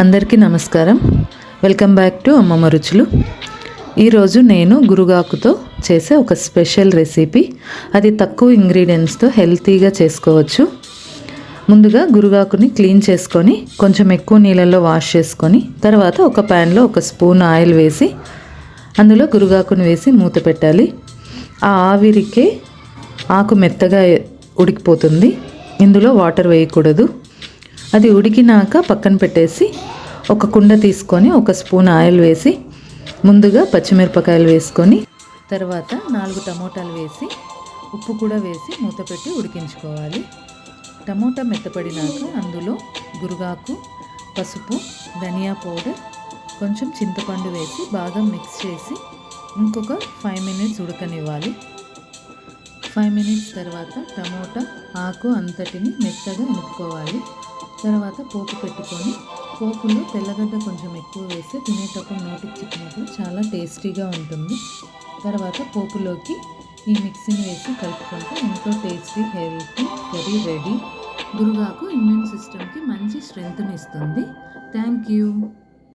అందరికీ నమస్కారం. Welcome back to అమ్మమ్మ రుచులు. ఈరోజు నేను గురుగాకుతో చేసే ఒక స్పెషల్ రెసిపీ. అది తక్కువ ఇంగ్రీడియంట్స్తో హెల్తీగా చేసుకోవచ్చు. ముందుగా గురుగాకుని క్లీన్ చేసుకొని కొంచెం ఎక్కువ నీళ్ళల్లో వాష్ చేసుకొని తర్వాత ఒక ప్యాన్లో ఒక స్పూన్ ఆయిల్ వేసి అందులో గురుగాకుని వేసి మూత పెట్టాలి. ఆ ఆవిరికే ఆకు మెత్తగా ఉడికిపోతుంది. ఇందులో వాటర్ వేయకూడదు. అది ఉడికినాక పక్కన పెట్టేసి ఒక కుండ తీసుకొని ఒక స్పూన్ ఆయిల్ వేసి ముందుగా పచ్చిమిరపకాయలు వేసుకొని తర్వాత నాలుగు టమోటాలు వేసి ఉప్పు కూడా వేసి మూత పెట్టి ఉడికించుకోవాలి. టమోటా మెత్తపడినాక అందులో గురుగాకు పసుపు ధనియా పౌడర్ కొంచెం చింతపండు వేసి బాగా మిక్స్ చేసి ఇంకొక ఫైవ్ మినిట్స్ ఉడకనివ్వాలి. ఫైవ్ మినిట్స్ తర్వాత టమోటా ఆకు అంతటిని మెత్తగా నింపుకోవాలి. తర్వాత పోపు పెట్టుకొని పోపులో తెల్లగడ్డ కొంచెం ఎక్కువ వేస్తే తినేటప్పుడు నోటికి చిక్కినప్పుడు చాలా టేస్టీగా ఉంటుంది. తర్వాత పోపులోకి ఈ మిక్సీని వేసి కలుపుకుంటే ఎంతో టేస్టీ హెల్తీ కర్రీ రెడీ. గురుగాకు ఇమ్యూన్ సిస్టమ్కి మంచి స్ట్రెంగ్త్ని ఇస్తుంది. Thank you.